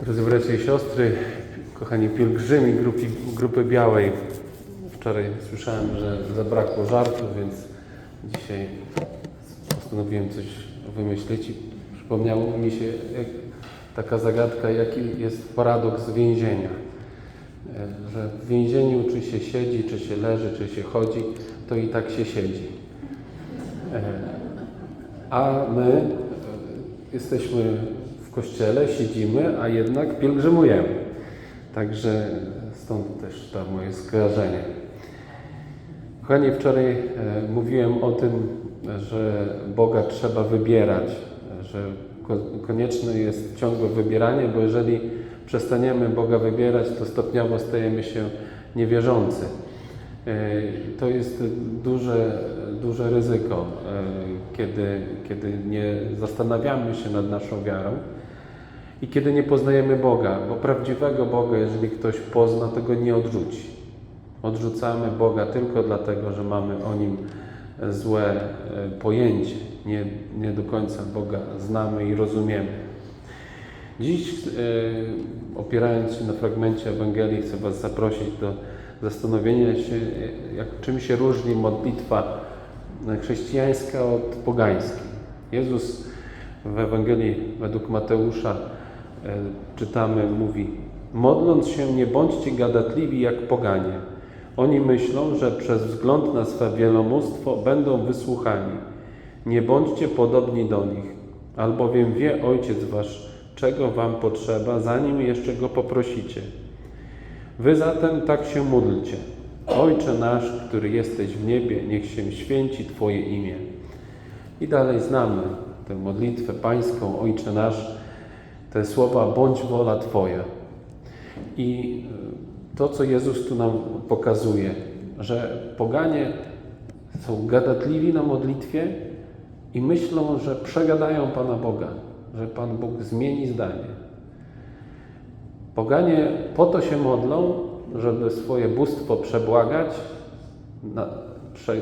Drodzy bracia i siostry, kochani pielgrzymi grupy, grupy Białej, wczoraj słyszałem, że zabrakło żartów, więc dzisiaj postanowiłem coś wymyślić i przypomniało mi się taka zagadka, jaki jest paradoks więzienia. E, Że w więzieniu czy się siedzi, czy się leży, czy się chodzi, to i tak się siedzi. E, A my jesteśmy kościele, siedzimy, a jednak pielgrzymujemy. Także stąd też to moje skojarzenie. Kochani, wczoraj e, mówiłem o tym, że Boga trzeba wybierać, że ko- konieczne jest ciągłe wybieranie, bo jeżeli przestaniemy Boga wybierać, to stopniowo stajemy się niewierzący. E, To jest duże, duże ryzyko, e, kiedy, kiedy nie zastanawiamy się nad naszą wiarą i kiedy nie poznajemy Boga, bo prawdziwego Boga, jeżeli ktoś pozna, to go nie odrzuci. Odrzucamy Boga tylko dlatego, że mamy o Nim złe e, pojęcie. Nie, nie do końca Boga znamy i rozumiemy. Dziś, e, opierając się na fragmencie Ewangelii, chcę Was zaprosić do zastanowienia się, e, jak, czym się różni modlitwa chrześcijańska od pogańskiej. Jezus w Ewangelii według Mateusza e, czytamy, mówi: Modląc się, nie bądźcie gadatliwi jak poganie. Oni myślą, że przez wzgląd na swe wielomóstwo będą wysłuchani. Nie bądźcie podobni do nich, albowiem wie Ojciec Wasz, czego Wam potrzeba, zanim jeszcze Go poprosicie. Wy zatem tak się módlcie. Ojcze nasz, który jesteś w niebie, niech się święci Twoje imię. I dalej znamy tę modlitwę pańską, Ojcze nasz, te słowa bądź wola Twoja. I to, co Jezus tu nam pokazuje, że poganie są gadatliwi na modlitwie i myślą, że przegadają Pana Boga, że Pan Bóg zmieni zdanie. Poganie po to się modlą, żeby swoje bóstwo przebłagać, na, prze,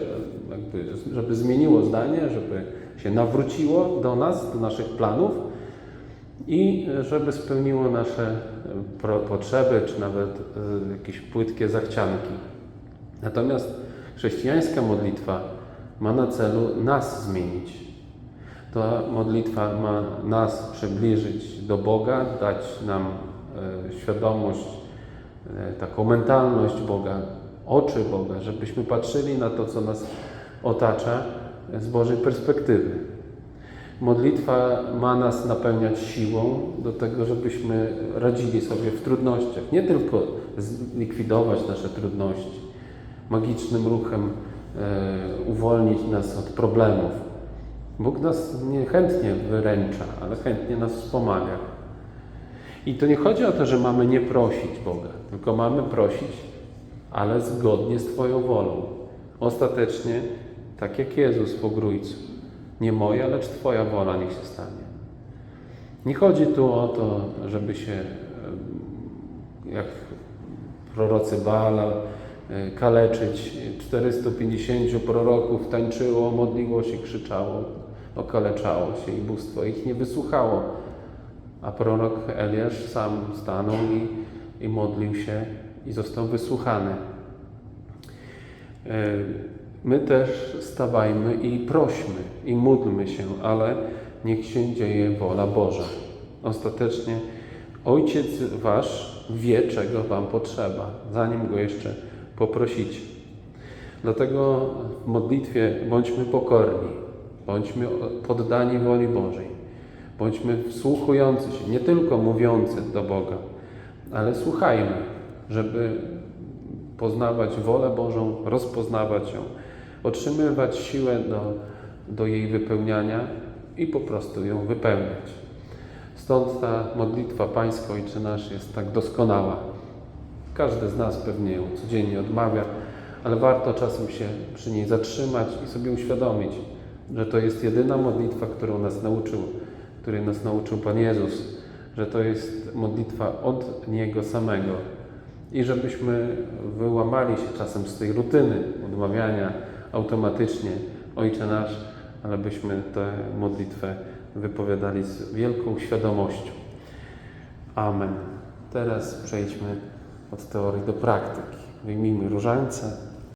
jakby, żeby zmieniło zdanie, żeby się nawróciło do nas, do naszych planów i żeby spełniło nasze e, potrzeby, czy nawet e, jakieś płytkie zachcianki. Natomiast chrześcijańska modlitwa ma na celu nas zmienić. Ta modlitwa ma nas przybliżyć do Boga, dać nam e, świadomość, taką mentalność Boga, oczy Boga, żebyśmy patrzyli na to, co nas otacza z Bożej perspektywy. Modlitwa ma nas napełniać siłą do tego, żebyśmy radzili sobie w trudnościach. Nie tylko zlikwidować nasze trudności, magicznym ruchem e, uwolnić nas od problemów. Bóg nas niechętnie wyręcza, ale chętnie nas wspomaga. I to nie chodzi o to, że mamy nie prosić Boga, tylko mamy prosić, ale zgodnie z Twoją wolą. Ostatecznie, tak jak Jezus w Ogrójcu. Nie moja, lecz Twoja wola niech się stanie. Nie chodzi tu o to, żeby się, jak prorocy Baala, e, kaleczyć. 450 proroków tańczyło, modliło się, krzyczało, okaleczało się i bóstwo ich nie wysłuchało. A prorok Eliasz sam stanął i, i modlił się i został wysłuchany. My też stawajmy i prośmy, i módlmy się, ale niech się dzieje wola Boża. Ostatecznie Ojciec Wasz wie, czego Wam potrzeba, zanim Go jeszcze poprosicie. Dlatego w modlitwie bądźmy pokorni, bądźmy poddani woli Bożej, bądźmy wsłuchujący się, nie tylko mówiący do Boga, ale słuchajmy, żeby poznawać wolę Bożą, rozpoznawać ją, otrzymywać siłę do, do jej wypełniania i po prostu ją wypełniać. Stąd ta modlitwa Pańska Ojcze Nasz jest tak doskonała. Każdy z nas pewnie ją codziennie odmawia, ale warto czasem się przy niej zatrzymać i sobie uświadomić, że to jest jedyna modlitwa, którą nas nauczył, której nas nauczył Pan Jezus, że to jest modlitwa od Niego samego, i żebyśmy wyłamali się czasem z tej rutyny odmawiania automatycznie Ojcze Nasz, ale byśmy tę modlitwę wypowiadali z wielką świadomością. Amen. Teraz przejdźmy od teorii do praktyki. Wyjmijmy różańce